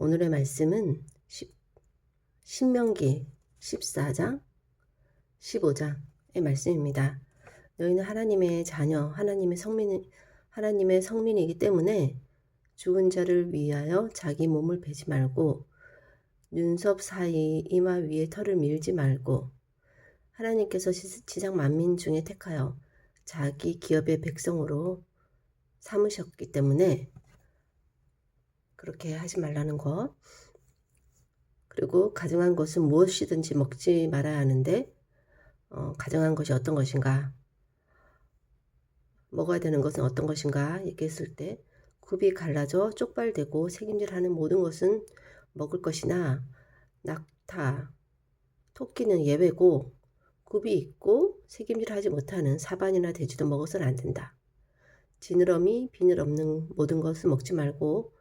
오늘의 말씀은 십- 신명기 14장, 15장의 말씀입니다. 너희는 하나님의 자녀, 하나님의 성민, 하나님의 성민이기 때문에 죽은 자를 위하여 자기 몸을 베지 말고 눈썹 사이 이마 위에 털을 밀지 말고 하나님께서 시- 지상 만민 중에 택하여 자기 기업의 백성으로 삼으셨기 때문에 그렇게 하지 말라는 것. 그리고 가정한 것은 무엇이든지 먹지 말아야 하는데 어, 가정한 것이 어떤 것인가? 먹어야 되는 것은 어떤 것인가? 얘기했을 때 굽이 갈라져 쪽발되고 색임질하는 모든 것은 먹을 것이나 낙타, 토끼는 예외고 굽이 있고 색임질하지 못하는 사반이나 돼지도 먹어서는 안 된다. 지느러미, 비늘 없는 모든 것을 먹지 말고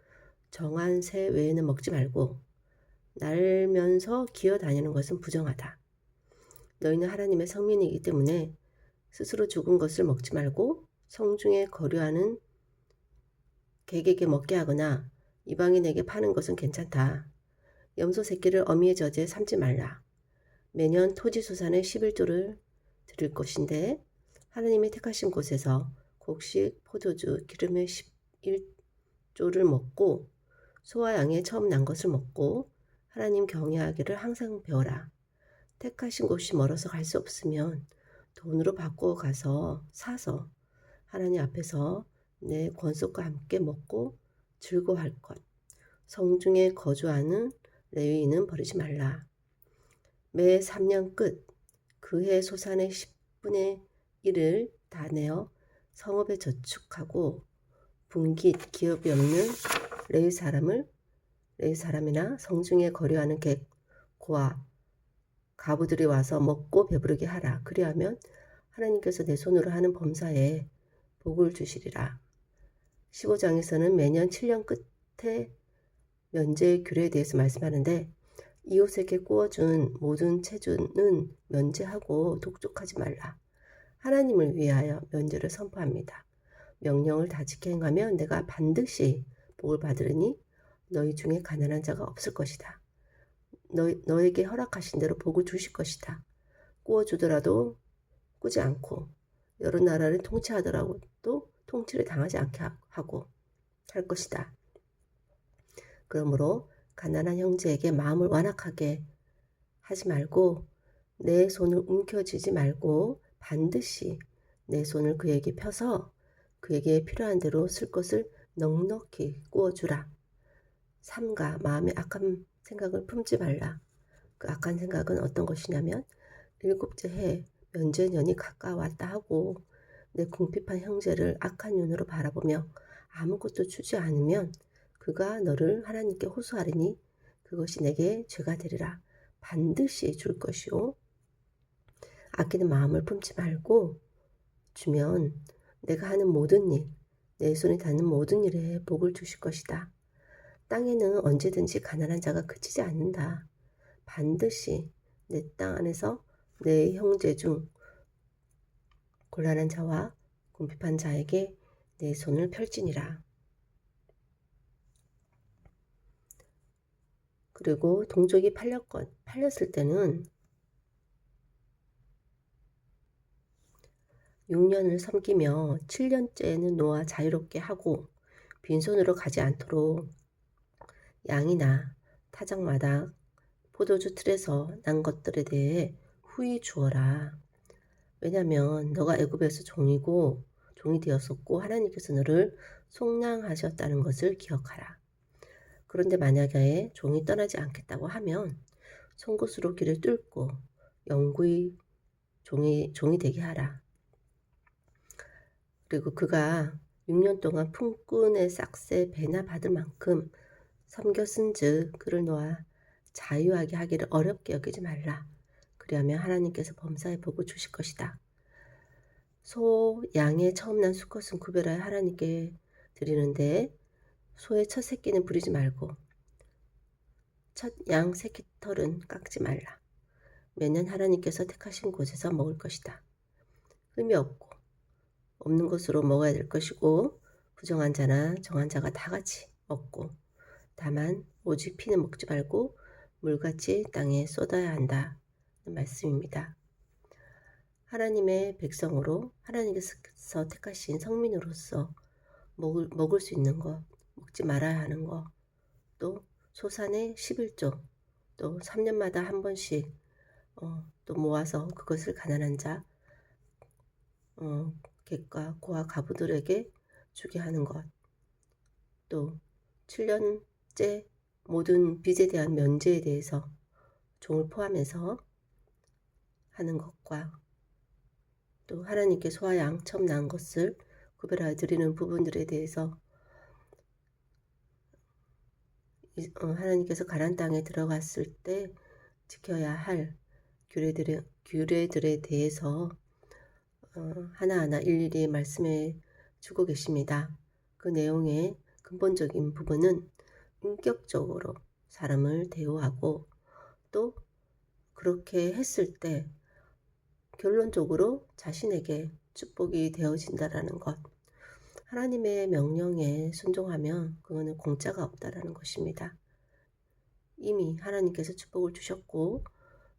정한 새 외에는 먹지 말고 날면서 기어다니는 것은 부정하다. 너희는 하나님의 성민이기 때문에 스스로 죽은 것을 먹지 말고 성중에 거류하는 객에게 먹게 하거나 이방인에게 파는 것은 괜찮다. 염소 새끼를 어미의 젖에 삼지 말라. 매년 토지수산의 11조를 드릴 것인데 하나님이 택하신 곳에서 곡식, 포도주, 기름의 11조를 먹고 소와 양의 처음 난 것을 먹고 하나님 경외하기를 항상 배워라. 택하신 곳이 멀어서 갈 수 없으면 돈으로 바꾸어 가서 사서 하나님 앞에서 내 권속과 함께 먹고 즐거워할 것. 성중에 거주하는 레위인은 버리지 말라. 매 3년 끝 그해 소산의 10분의 1을 다 내어 성읍에 저축하고 분깃 기업이 없는 레위 사람을 레위 사람이나 성중에 거류하는 객 고아 가부들이 와서 먹고 배부르게 하라. 그리하면 하나님께서 내 손으로 하는 범사에 복을 주시리라. 15장에서는 매년 7년 끝에 면제 규례에 대해서 말씀하는데 이웃에게 구워준 모든 체주는 면제하고 독촉하지 말라. 하나님을 위하여 면제를 선포합니다. 명령을 다 지켜 행하면 내가 반드시 복을 받으리니 너희 중에 가난한 자가 없을 것이다. 너, 너에게 허락하신 대로 복을 주실 것이다. 구워주더라도 꾸지 않고 여러 나라를 통치하더라도 통치를 당하지 않게 하고 할 것이다. 그러므로 가난한 형제에게 마음을 완악하게 하지 말고 내 손을 움켜쥐지 말고 반드시 내 손을 그에게 펴서 그에게 필요한 대로 쓸 것을 넉넉히 구워주라. 삼가 마음에 악한 생각을 품지 말라. 그 악한 생각은 어떤 것이냐면 일곱째 해 면제년이 가까웠다 하고 내 궁핍한 형제를 악한 눈으로 바라보며 아무것도 주지 않으면 그가 너를 하나님께 호소하리니 그것이 내게 죄가 되리라. 반드시 줄 것이요. 아끼는 마음을 품지 말고 주면 내가 하는 모든 일, 내 손이 닿는 모든 일에 복을 주실 것이다. 땅에는 언제든지 가난한 자가 그치지 않는다. 반드시 내 땅 안에서 내 형제 중 곤란한 자와 궁핍한 자에게 내 손을 펼지니라. 그리고 동족이 팔렸건 팔렸을 때는 6년을 섬기며 7년째는 놓아 자유롭게 하고 빈손으로 가지 않도록 양이나 타작마다 포도주 틀에서 난 것들에 대해 후히 주어라. 왜냐하면 너가 애굽에서 종이고 종이 되었었고 하나님께서 너를 속량하셨다는 것을 기억하라. 그런데 만약에 종이 떠나지 않겠다고 하면 송곳으로 길을 뚫고 영구히 종이 종이 되게 하라. 그리고 그가 6년 동안 품꾼의 싹새 배나 받을 만큼 섬겼은즉 그를 놓아 자유하게 하기를 어렵게 여기지 말라. 그리하면 하나님께서 범사에 복을 주실 것이다. 소, 양의 처음 난 수컷은 구별하여 하나님께 드리는데 소의 첫 새끼는 부리지 말고 첫 양 새끼 털은 깎지 말라. 매년 하나님께서 택하신 곳에서 먹을 것이다. 흠이 없고 없는 것으로 먹어야 될 것이고 부정한 자나 정한 자가 다 같이 먹고 다만 오직 피는 먹지 말고 물같이 땅에 쏟아야 한다는 말씀입니다. 하나님의 백성으로 하나님께서 택하신 성민으로서 먹을, 먹을 수 있는 것, 먹지 말아야 하는 것, 또 소산의 11조, 또 3년마다 한 번씩 어, 또 모아서 그것을 가난한 자, 어, 객과 고아 가부들에게 주게 하는 것, 또 7년째 모든 빚에 대한 면제에 대해서 종을 포함해서 하는 것과 또 하나님께 소와 양 처음 낳은 것을 구별하여 드리는 부분들에 대해서 어, 하나님께서 가난 땅에 들어갔을 때 지켜야 할 규례들에, 규례들에 대해서 어, 하나하나 일일이 말씀해 주고 계십니다. 그 내용의 근본적인 부분은 인격적으로 사람을 대우하고 또 그렇게 했을 때 결론적으로 자신에게 축복이 되어진다라는 것. 하나님의 명령에 순종하면 그거는 공짜가 없다라는 것입니다. 이미 하나님께서 축복을 주셨고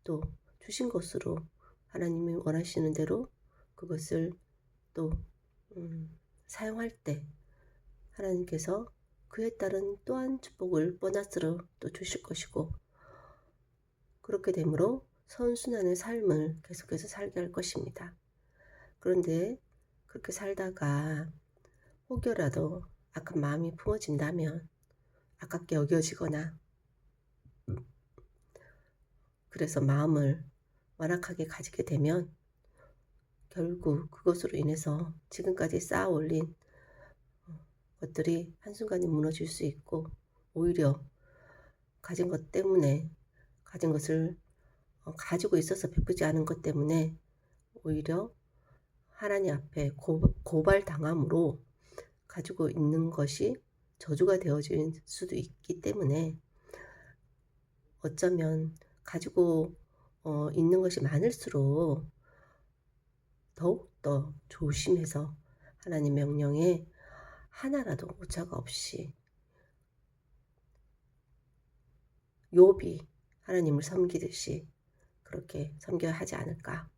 또 주신 것으로 하나님이 원하시는 대로 그것을 또 음, 사용할 때 하나님께서 그에 따른 또한 축복을 보너스로 또 주실 것이고 그렇게 되므로 선순환의 삶을 계속해서 살게 할 것입니다. 그런데 그렇게 살다가 혹여라도 아까 마음이 품어진다면 아깝게 여겨지거나 그래서 마음을 완악하게 가지게 되면 결국 그것으로 인해서 지금까지 쌓아 올린 어, 것들이 한순간에 무너질 수 있고 오히려 가진 것 때문에 가진 것을 어, 가지고 있어서 베푸지 않은 것 때문에 오히려 하나님 앞에 고, 고발당함으로 가지고 있는 것이 저주가 되어질 수도 있기 때문에 어쩌면 가지고 어, 있는 것이 많을수록 더욱더 조심해서 하나님 명령에 하나라도 오차가 없이 욥이 하나님을 섬기듯이 그렇게 섬겨야 하지 않을까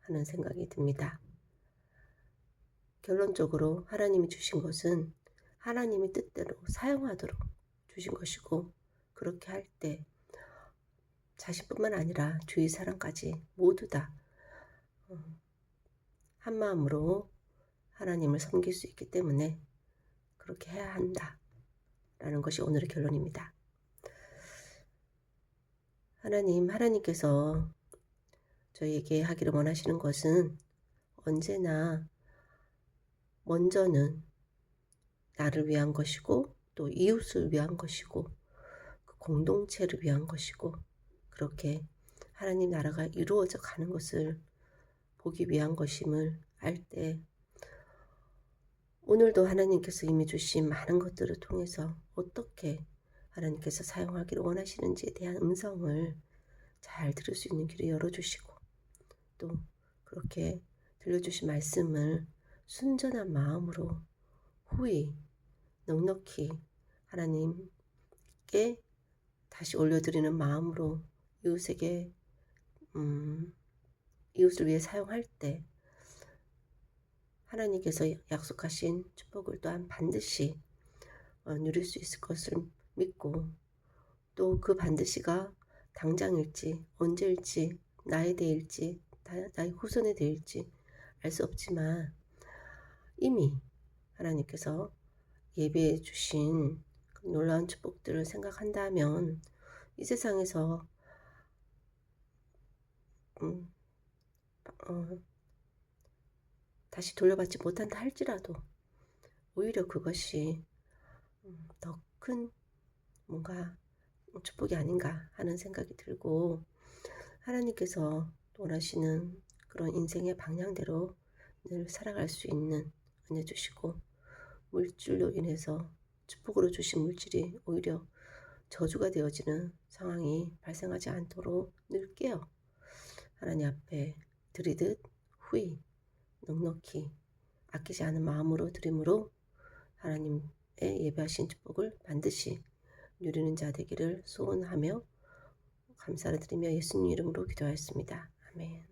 하는 생각이 듭니다. 결론적으로 하나님이 주신 것은 하나님의 뜻대로 사용하도록 주신 것이고 그렇게 할 때 자신뿐만 아니라 주위 사람까지 모두 다 어, 한 마음으로 하나님을 섬길 수 있기 때문에 그렇게 해야 한다. 라는 것이 오늘의 결론입니다. 하나님, 하나님께서 저희에게 하기를 원하시는 것은 언제나 먼저는 나를 위한 것이고 또 이웃을 위한 것이고 그 공동체를 위한 것이고 그렇게 하나님 나라가 이루어져 가는 것을 보기 위한 것임을 알 때 오늘도 하나님께서 이미 주신 많은 것들을 통해서 어떻게 하나님께서 사용하기를 원하시는지에 대한 음성을 잘 들을 수 있는 길을 열어주시고 또 그렇게 들려주신 말씀을 순전한 마음으로 후히 넉넉히 하나님께 다시 올려드리는 마음으로 이웃에게 음, 이웃을 위해 사용할 때 하나님께서 약속하신 축복을 또한 반드시 어, 누릴 수 있을 것을 믿고 또 그 반드시가 당장일지 언제일지 나에 대해일지 나의 후손에 대해일지 알 수 없지만 이미 하나님께서 예배해 주신 그 놀라운 축복들을 생각한다면 이 세상에서 음, 어, 다시 돌려받지 못한다 할지라도 오히려 그것이 음, 더큰 뭔가 축복이 아닌가 하는 생각이 들고 하나님께서 원하시는 그런 인생의 방향대로 늘 살아갈 수 있는 은혜 주시고 물질로 인해서 축복으로 주신 물질이 오히려 저주가 되어지는 상황이 발생하지 않도록 늘 깨어 하나님 앞에 드리듯 후히 넉넉히 아끼지 않은 마음으로 드림으로 하나님의 예배하신 축복을 반드시 누리는 자 되기를 소원하며 감사를 드리며 예수님 이름으로 기도하였습니다. 아멘.